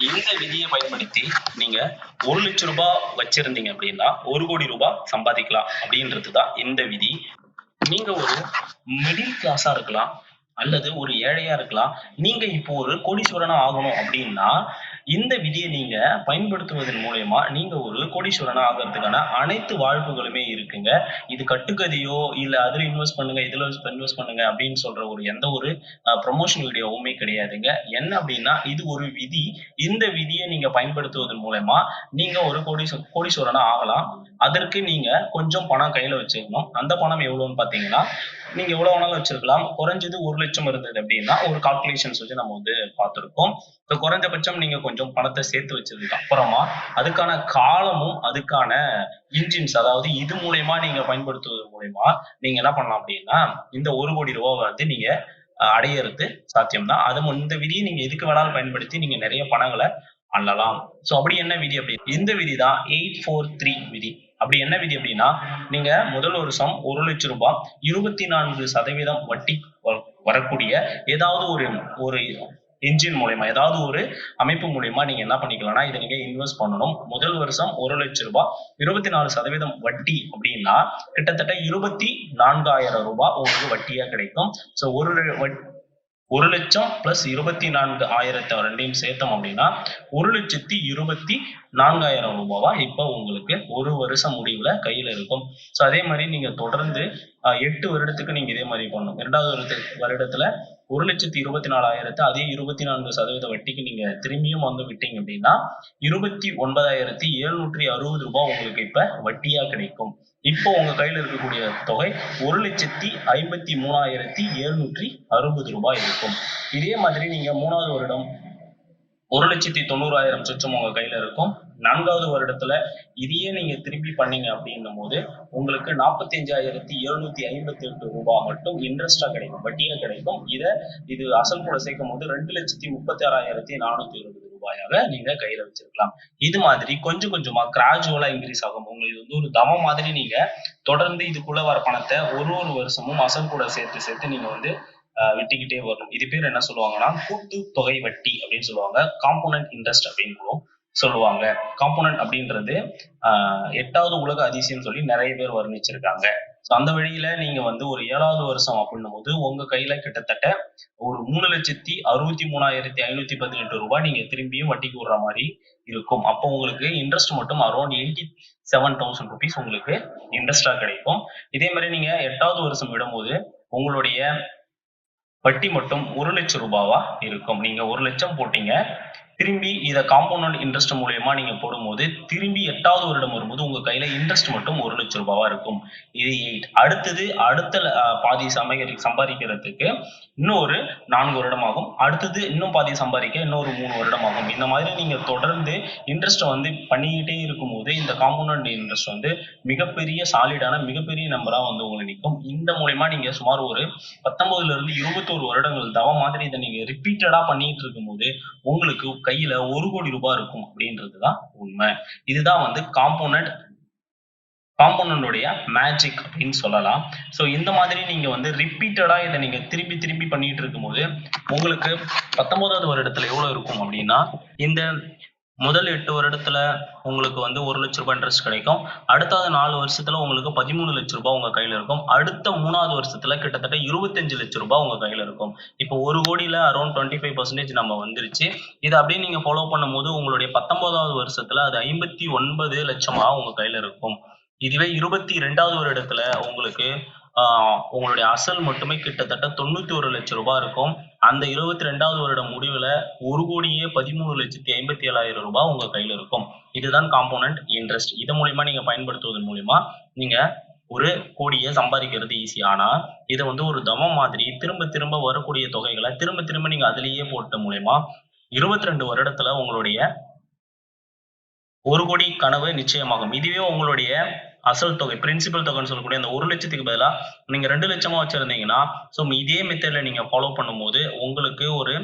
இந்த விதியை பயன்படுத்தி நீங்க ஒரு லட்சம் ரூபாய் வச்சிருந்தீங்க அப்படின்னா ஒரு கோடி ரூபாய் சம்பாதிக்கலாம் அப்படின்றது தான் இந்த விதி. நீங்க ஒரு மிடில் கிளாஸா இருக்கலாம் அல்லது ஒரு ஏழையா இருக்கலாம். நீங்க இப்போ ஒரு கோடீஸ்வரனா ஆகணும் அப்படின்னா இந்த விதியை நீங்க பயன்படுத்துவதன் மூலயமா நீங்க ஒரு கோடீஸ்வரனா ஆகிறதுக்கான அனைத்து வாய்ப்புகளுமே இருக்குங்க. இது கட்டுக்கதையோ இல்ல அதுல இன்வெஸ்ட் பண்ணுங்க இதுல இன்வெஸ்ட் பண்ணுங்க அப்படின்னு சொல்ற ஒரு எந்த ஒரு ப்ரொமோஷன் வீடியோவுமே கிடையாதுங்க. என்ன அப்படின்னா இது ஒரு விதி. இந்த விதியை நீங்க பயன்படுத்துவதன் மூலயமா நீங்க ஒரு கோடீஸ்வ கோடீஸ்வரனா ஆகலாம். அதற்கு நீங்க கொஞ்சம் பணம் கையில வச்சுக்கணும். அந்த பணம் எவ்வளவுன்னு பாத்தீங்கன்னா நீங்க எவ்வளவு வேணாலும் வச்சிருக்கலாம். குறைஞ்சது ஒரு லட்சம் இருந்தது அப்படின்னா ஒரு கால்குலேஷன்ஸ் வச்சு நம்ம வந்து பார்த்துருக்கோம் இப்போ குறைஞ்சபட்சம் நீங்க கொஞ்சம் கொஞ்சம் பணத்தை சேர்த்து வச்சதுக்கு அப்புறமா அதுக்கான காலமும் அதுக்கான இன்ஜின்ஸ் அதாவது இது மூலயமா நீங்க பயன்படுத்துவது மூலயமா நீங்க என்ன பண்ணலாம் அப்படின்னா இந்த ஒரு கோடி ரூபாவை வந்து நீங்க அடையிறது சாத்தியம் சாத்தியம்தான். அது இந்த விதியை நீங்க எதுக்கு வேணாலும் பயன்படுத்தி நீங்க நிறைய பணங்களை அள்ளலாம். சோ அப்படி என்ன விதி அப்படி இந்த விதி தான் எயிட் ஃபோர் த்ரீ விதி. அப்படி என்ன விதி அப்படின்னா நீங்க முதல் வருஷம் ஒரு லட்சம் ரூபாய் இருபத்தி நான்கு சதவீதம் வட்டி வ- வரக்கூடிய ஏதாவது ஒரு ஒரு என்ஜின் மூலயமா ஏதாவது ஒரு அமைப்பு மூலயமா நீங்க என்ன பண்ணிக்கலாம்னா இதை நீங்க இன்வெஸ்ட் பண்ணணும். முதல் வருஷம் ஒரு லட்சம் ரூபாய் இருபத்தி நாலு சதவீதம் வட்டி அப்படின்னா கிட்டத்தட்ட இருபத்தி நான்காயிரம் ரூபாய் உங்களுக்கு வட்டியா கிடைக்கும். சோ ஒரு ஒரு லட்சம் பிளஸ் இருபத்தி நான்கு ஆயிரத்தை ரெண்டையும் சேர்த்தோம் அப்படின்னா ஒரு லட்சத்தி இருபத்தி நான்காயிரம் ரூபாவா? இப்போ உங்களுக்கு ஒரு வருஷம் முடிவுல கையில இருக்கும். சோ அதே மாதிரி நீங்க தொடர்ந்து எட்டு வருடத்துக்கு நீங்க இதே மாதிரி பண்ணணும். இரண்டாவது வருடத்து- வருடத்துல ஒரு லட்சத்தி இருபத்தி நாலாயிரத்து அதே இருபத்தி நான்கு சதவீத வட்டிக்கு நீங்க திரும்பியும் வந்து விட்டீங்க அப்படின்னா இருபத்தி ஒன்பதாயிரத்தி எழுநூற்றி அறுபது ரூபாய் உங்களுக்கு இப்ப வட்டியா கிடைக்கும். இப்போ உங்க கையில இருக்கக்கூடிய தொகை ஒரு லட்சத்தி ஐம்பத்தி மூணாயிரத்தி எழுநூற்றி அறுபது ரூபாய் இருக்கும். இதே மாதிரி நீங்க மூணாவது வருடம் ஒரு லட்சத்தி தொண்ணூறாயிரம் சொச்சம் உங்க கையில இருக்கும். நான்காவது வருடத்துல இதையே நீங்க திருப்பி பண்ணீங்க அப்படின்னும் போது உங்களுக்கு நாற்பத்தி அஞ்சாயிரத்தி எழுநூத்தி ஐம்பத்தி எட்டு ரூபாய் மட்டும் இன்ட்ரெஸ்டா கிடைக்கும். வட்டியா கிடைக்கும். இதை இது அசல் கூட சேர்க்கும் போது ரெண்டு லட்சத்தி முப்பத்தி ஆறாயிரத்தி நானூத்தி இருபது ரூபாயாக நீங்க கையில வச்சிருக்கலாம். இது மாதிரி கொஞ்சம் கொஞ்சமா கிராஜுவலா இன்க்ரீஸ் ஆகும். உங்களுக்கு இது வந்து ஒரு தம மாதிரி நீங்க தொடர்ந்து இதுக்குள்ள வர பணத்தை ஒரு ஒரு வருஷமும் அசல் கூட சேர்த்து சேர்த்து நீங்க வந்து விட்டிக்கிட்டே வரணும். இது பேர் என்ன சொல்லுவாங்கன்னா கூட்டு தொகை வட்டி அப்படின்னு சொல்லுவாங்க. காம்போனன்ட் இன்ட்ரெஸ்ட் அப்படின்னு சொல்லுவாங்க. காம்போனன்ட் அப்படின்றது எட்டாவது உலக அதிசயம் சொல்லி நிறைய பேர் வர்ணிச்சிருக்காங்க. ஸோ அந்த வழியில நீங்க வந்து ஒரு ஏழாவது வருஷம் அப்படின்னும் போது உங்க கையில கிட்டத்தட்ட ஒரு மூணு லட்சத்தி அறுபத்தி மூணாயிரத்தி ஐநூத்தி பதினெட்டு ரூபாய் நீங்க திரும்பியும் வட்டிக்கு விடுற மாதிரி இருக்கும். அப்போ உங்களுக்கு இன்ட்ரெஸ்ட் மட்டும் around eighty seven thousand rupees உங்களுக்கு இன்ட்ரெஸ்டா கிடைக்கும். இதே மாதிரி நீங்க எட்டாவது வருஷம் விடும்போது உங்களுடைய வட்டி மட்டும் ஒரு லட்சம் ரூபாவா இருக்கும். நீங்க ஒரு லட்சம் போட்டீங்க. திரும்பி இதை காம்பவுண்ட் இன்ட்ரெஸ்ட் மூலயமா நீங்க போடும்போது திரும்பி எட்டாவது வருடம் வரும்போது உங்க கையில இன்ட்ரெஸ்ட் மட்டும் ஒரு லட்சம் ரூபாவா இருக்கும். இது எயிட் அடுத்தது அடுத்த பாதி சமைக்க சம்பாதிக்கிறதுக்கு இன்னொரு நான்கு வருடம் ஆகும். அடுத்தது இன்னும் பாதி சம்பாதிக்க இன்னொரு மூணு வருடம் ஆகும். இந்த மாதிரி நீங்க தொடர்ந்து இன்ட்ரெஸ்ட் வந்து பண்ணிக்கிட்டே இருக்கும்போது இந்த காம்பவுண்ட் இன்ட்ரெஸ்ட் வந்து மிகப்பெரிய சாலிடான மிகப்பெரிய நம்பரா வந்து உங்களுக்கு நிற்கும் இந்த மூலயமா நீங்க சுமார் ஒரு பத்தொன்பதுல இருந்து இருபத்தோரு வருடங்கள் தவ மாதிரி இதை நீங்க ரிப்பீட்டடா பண்ணிட்டு இருக்கும்போது உங்களுக்கு கையில ஒரு கோடி ரூபாய் இருக்கும் அப்படின்றதுதான் உண்மை. இதுதான் வந்து காம்போனன்ட் காம்போனண்டோடைய மேஜிக் அப்படின்னு சொல்லலாம். ஸோ இந்த மாதிரி நீங்க வந்து ரிப்பீட்டடா இதை நீங்க திரும்பி திரும்பி பண்ணிட்டு இருக்கும்போது உங்களுக்கு பத்தொன்பதாவது வருடத்துல எவ்வளவு இருக்கும் அப்படின்னா இந்த முதல் எட்டு வருடத்துல உங்களுக்கு வந்து ஒரு லட்ச ரூபாய் இன்ட்ரெஸ்ட் கிடைக்கும். அடுத்தது நாலு வருஷத்துல உங்களுக்கு பதிமூணு லட்ச ரூபாய் உங்க கையில இருக்கும். அடுத்த மூணாவது வருஷத்துல கிட்டத்தட்ட இருபத்தஞ்சு லட்ச ரூபாய் உங்க கையில இருக்கும். இப்போ ஒரு கோடியில அரௌண்ட் டுவெண்ட்டி ஃபைவ் பர்சன்டேஜ் நம்ம வந்துருச்சு. இதை அப்படியே நீங்க ஃபாலோ பண்ணும்போது உங்களுடைய பத்தொன்பதாவது வருஷத்துல அது ஐம்பத்தி ஒன்பது லட்சமா உங்க கையில இருக்கும். இதுவே இருபத்தி ரெண்டாவது வருடத்துல உங்களுக்கு உங்களுடைய அசல் மட்டுமே கிட்டத்தட்ட தொண்ணூத்தி ஒரு லட்சம் ரூபாய் இருக்கும். அந்த இருபத்தி ரெண்டாவது வருடம் முடிவுல ஒரு கோடியே பதிமூணு லட்சத்தி ஐம்பத்தி ஏழாயிரம் ரூபாய் உங்க கையில இருக்கும். இதுதான் காம்போனன்ட் இன்ட்ரெஸ்ட் இது மூலியமா நீங்க பயன்படுத்துவதன் மூலியமா நீங்க ஒரு கோடியை சம்பாதிக்கிறது ஈஸி ஆனா இதை வந்து ஒரு தமம் மாதிரி திரும்ப திரும்ப வரக்கூடிய தொகைகளை திரும்ப திரும்ப நீங்க அதுலயே போட்ட மூலியமா இருபத்தி ரெண்டு வருடத்துல உங்களுடைய ஒரு கோடி கனவு நிச்சயமாகும். இதுவே உங்களுடைய அசல் தொகை பிரின்சிபல் தொகைன்னு சொல்லக்கூடிய அந்த ஒரு லட்சத்துக்கு பதிலாக நீங்க ரெண்டு லட்சமா வச்சிருந்தீங்கன்னா ஸோ இதே மெத்தட்ல நீங்க ஃபாலோ பண்ணும்போது உங்களுக்கு ஒரு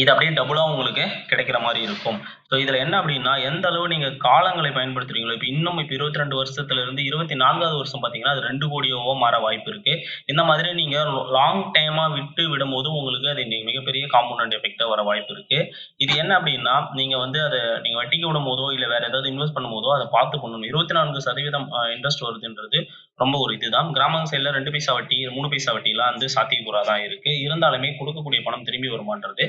இது அப்படியே டபுளாக உங்களுக்கு கிடைக்கிற மாதிரி இருக்கும். ஸோ இதில் என்ன அப்படின்னா எந்த அளவு நீங்கள் காலங்களை பயன்படுத்துறீங்களோ இப்போ இன்னும் இப்போ இருபத்தி ரெண்டு வருஷத்துல இருந்து இருபத்தி நான்காவது வருஷம் பார்த்தீங்கன்னா அது ரெண்டு கோடியோவோ மாற வாய்ப்பு இருக்கு. இந்த மாதிரி நீங்கள் லாங் டைமாக விட்டு விடும்போது உங்களுக்கு அது நீங்கள் மிகப்பெரிய காம்பவுண்ட் எஃபெக்டாக வர வாய்ப்பு இருக்கு. இது என்ன அப்படின்னா நீங்கள் வந்து அதை நீங்கள் வட்டிக்கு விடும் போதோ இல்லை வேற ஏதாவது இன்வெஸ்ட் பண்ணும்போதோ அதை பார்த்து பண்ணணும். இருபத்தி நான்கு சதவீதம் இன்ட்ரெஸ்ட் வருதுன்றது ரொம்ப ஒரு இதுதான். கிராம சைடில் ரெண்டு பைசா வட்டி மூணு பைசா வட்டிலாம் வந்து சாத்தியக்கூறா தான் இருக்கு. இருந்தாலுமே கொடுக்கக்கூடிய பணம் திரும்பி வருமான்றது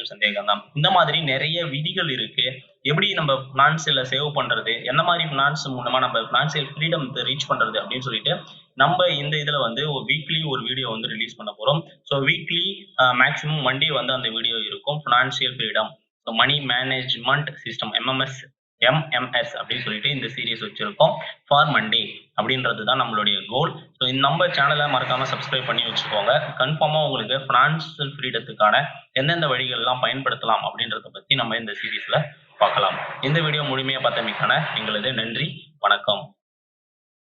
கொஞ்சம் சந்தேகம் தான் இந்த மாதிரி நிறைய விதிகள் இருக்கு. எப்படி நம்ம பினான்சியல சேவ் பண்றது? என்ன மாதிரி பினான்ஸ் மூலமா நம்ம பினான்சியல் ஃப்ரீடம் ரீச் பண்றது அப்படின்னு சொல்லிட்டு நம்ம இந்த இதுல வந்து ஒரு வீக்லி ஒரு வீடியோ வந்து ரிலீஸ் பண்ண போறோம். ஸோ வீக்லி மேக்ஸிமம் மண்டே வந்து அந்த வீடியோ இருக்கும். Financial freedom money management system MMS MMS அப்படின்னு சொல்லிட்டு இந்த சீரீஸ் வச்சிருக்கோம். ஃபார் மண்டே அப்படின்றது தான் நம்மளுடைய கோல் ஸோ இந்த நம்ம சேனலை மறக்காம சப்ஸ்கிரைப் பண்ணி வச்சுக்கோங்க. கன்ஃபார்மா உங்களுக்கு ஃபினான்சியல் ஃப்ரீடத்துக்கான எந்தெந்த வழிகள்லாம் பயன்படுத்தலாம் அப்படின்றத பத்தி நம்ம இந்த சீரீஸில் பார்க்கலாம். இந்த வீடியோ முழுமையாக பார்த்தமைக்கான எங்களது நன்றி வணக்கம்.